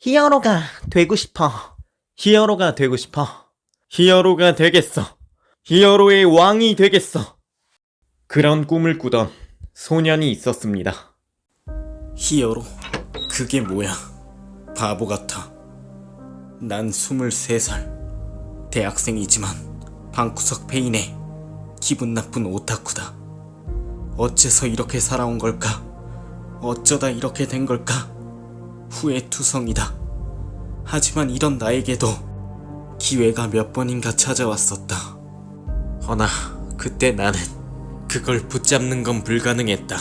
히어로가 되고 싶어. 히어로가 되고 싶어. 히어로가 되겠어. 히어로의 왕이 되겠어. 그런 꿈을 꾸던 소년이 있었습니다. 히어로? 그게 뭐야? 바보 같아. 난 23살. 대학생이지만 방구석 페인의 기분 나쁜 오타쿠다. 어째서 이렇게 살아온 걸까? 어쩌다 이렇게 된 걸까? 후회투성이다. 하지만 이런 나에게도 기회가 몇 번인가 찾아왔었다. 허나 그때 나는 그걸 붙잡는 건 불가능했다.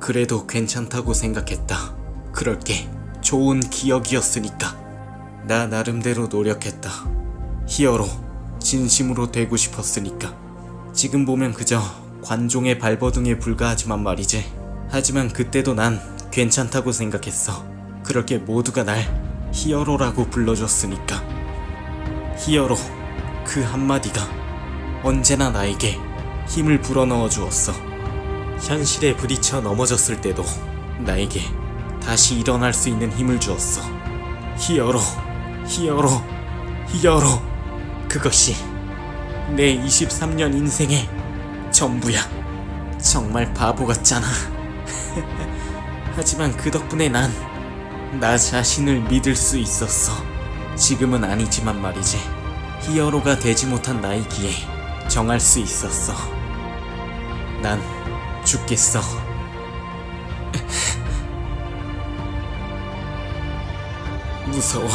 그래도 괜찮다고 생각했다. 그럴 게 좋은 기억이었으니까. 나 나름대로 노력했다. 히어로, 진심으로 되고 싶었으니까. 지금 보면 그저 관종의 발버둥에 불과하지만 말이지. 하지만 그때도 난 괜찮다고 생각했어. 그렇게 모두가 날 히어로라고 불러줬으니까. 히어로, 그 한마디가 언제나 나에게 힘을 불어넣어 주었어. 현실에 부딪혀 넘어졌을 때도 나에게 다시 일어날 수 있는 힘을 주었어. 히어로, 히어로, 히어로. 그것이 내 23년 인생의 전부야. 정말 바보 같잖아. 하지만 그 덕분에 난 나 자신을 믿을 수 있었어. 지금은 아니지만 말이지. 히어로가 되지 못한 나이기에 정할 수 있었어. 난 죽겠어. 무서워.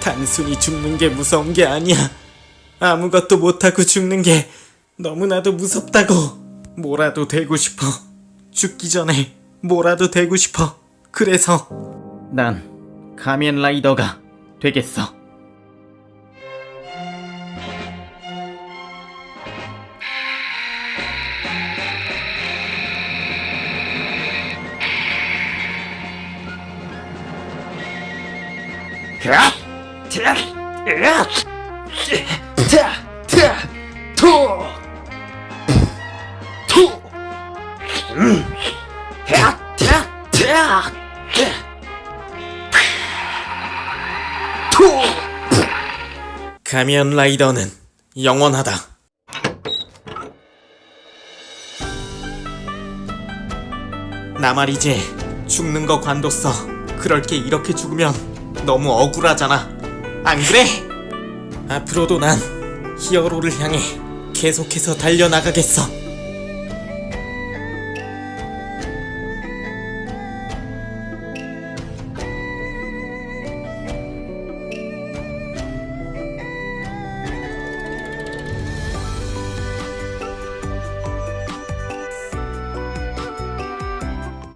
단순히 죽는 게 무서운 게 아니야. 아무것도 못하고 죽는 게 너무나도 무섭다고. 뭐라도 되고 싶어. 죽기 전에 뭐라도 되고 싶어. 그래서 난 가면 라이더가 되겠어. 가면 라이더는 영원하다. 나 말이지 죽는 거 관뒀어. 그럴 게 이렇게 죽으면 너무 억울하잖아. 안 그래? 앞으로도 난 히어로를 향해 계속해서 달려나가겠어.